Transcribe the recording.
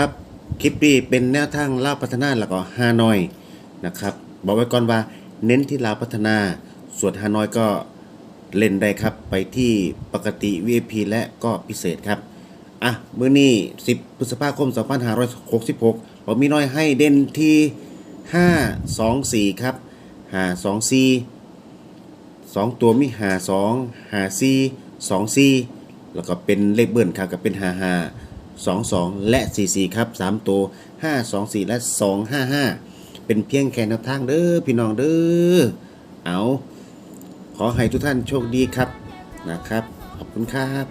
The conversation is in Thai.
ครับคลิปนี้เป็นแนวทางลาวพัฒนาแล้วก็ฮานอยนะครับบอกไว้ก่อนว่าเน้นที่ลาวพัฒนาส่วนฮานอยก็เล่นได้ครับไปที่ปกติ VIP และก็พิเศษครับอะมื้อนี้ 10 พฤษภาคม 2566ผมมีน้อยให้เด่นที่ 5 2 4 ครับ 5 2 4สองตัวมีหาสองหาซีสองซีแล้วก็เป็นเลขเบิ้ลครับก็เป็นห 22 และ 44 ครับ 3 ตัว 524 และ 255 เป็นเพียงแค่แนวทางเด้อพี่น้องเด้อเอาขอให้ทุกท่านโชคดีครับนะครับ ขอบคุณครับ